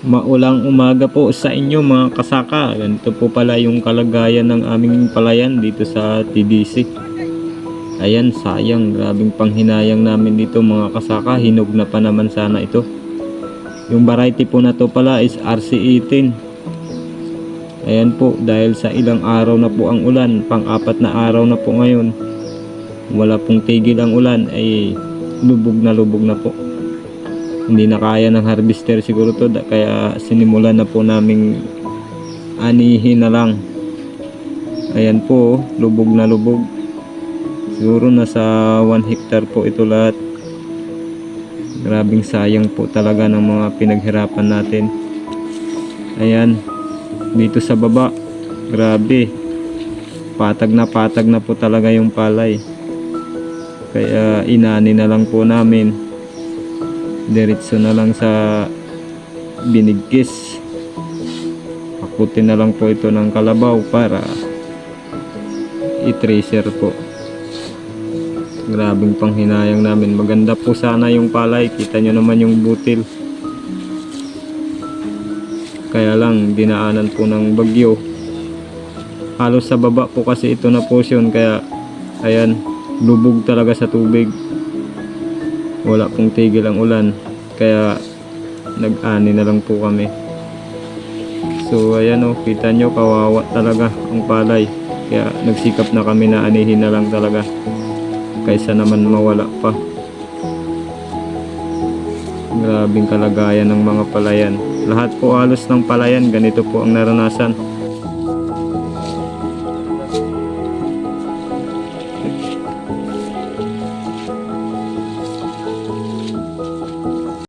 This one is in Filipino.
Maulang umaga po sa inyo mga kasaka. Ganito po pala yung kalagayan ng aming palayan dito sa TDC. Ayan, sayang. Grabing panghinayang namin dito mga kasaka. Hinog na pa naman sana ito. Yung variety po na to pala is RC18. Ayan po, dahil sa ilang araw na po ang ulan, pang-apat na araw na po ngayon, wala pong tigil ang ulan, ay lubog na lubog na po hindi na kaya ng harvester siguro to kaya sinimulan na po naming anihin na lang. Ayan po oh, lubog na lubog. Siguro nasa 1 hectare po ito lahat. Grabing sayang po talaga ng mga pinaghirapan natin. Ayan dito sa baba grabe. Patag na patag na po talaga yung palay. Kaya inani na lang po namin diretso na lang sa binigkis. Akutin na lang po ito ng kalabaw para i-tracer po. Grabing panghinayang namin. Maganda po sana yung palay. Kita nyo naman yung butil. Kaya lang dinaanan po ng bagyo. Halos sa baba po kasi ito na portion kaya ayan lubog talaga sa tubig wala pong tigil ang ulan kaya nag-ani na lang po kami. So ayan o kita nyo kawawa talaga ang palay. Kaya nagsikap na kami na anihin na lang talaga kaysa naman mawala pa. Grabing kalagayan ng mga palayan. Lahat po halos ng palayan ganito po ang naranasan